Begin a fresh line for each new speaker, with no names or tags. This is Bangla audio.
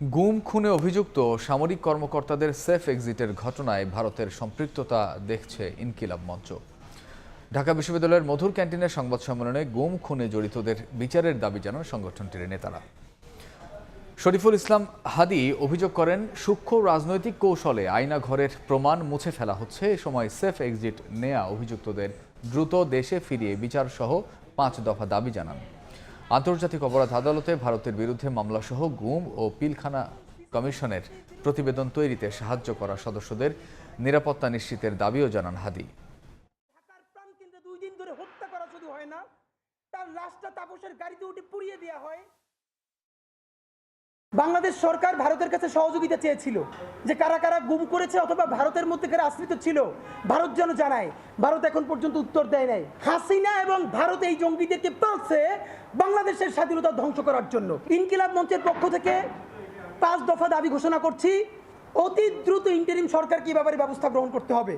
গুম খুনে অভিযুক্ত সামরিক কর্মকর্তাদের সেফ এক্সিটের ঘটনায় ভারতের সম্পৃক্ততা দেখছে ইনকিলাব মঞ্চ। ঢাকা বিশ্ববিদ্যালয়ের মধুর ক্যান্টিনের সংবাদ সম্মেলনে গুম খুনে জড়িতদের বিচারের দাবি জানান সংগঠনটির নেতারা। শরীফুল ইসলাম হাদি অভিযোগ করেন, সূক্ষ্ম রাজনৈতিক কৌশলে আয়না ঘরের প্রমাণ মুছে ফেলা হচ্ছে। এ সময় সেফ এক্সিট নেয়া অভিযুক্তদের দ্রুত দেশে ফিরিয়ে বিচার সহ পাঁচ দফা দাবি জানান। আন্তর্জাতিক অপরাধ আদালতে ভারতের বিরুদ্ধে মামলাসহ গুম ও পিলখানা কমিশনের প্রতিবেদন তৈরিতে সাহায্য করা সদস্যদের নিরাপত্তা নিশ্চিতের দাবিও জানান হাদি।
ধরে হত্যা করা শুধু হয় না। তার লাশটা তাপসের গাড়িতে উঠে পুড়িয়ে দেওয়া হয়। বাংলাদেশ সরকার ভারতের কাছে সহযোগিতা চেয়েছিল যে কারা কারা গুম করেছে অথবা ভারতের মধ্যে কারা আশ্রিত ছিল, ভারত যেন জানায়। ভারত এখন পর্যন্ত উত্তর দেয় নাই। হাসিনা এবং ভারত এই জঙ্গিদেরকে পালছে বাংলাদেশের স্বাধীনতা ধ্বংস করার জন্য। ইনকিলাব মঞ্চের পক্ষ থেকে পাঁচ দফা দাবি ঘোষণা করছি। অতি দ্রুত ইন্টারিম সরকারকে এ ব্যাপারে ব্যবস্থা গ্রহণ করতে হবে?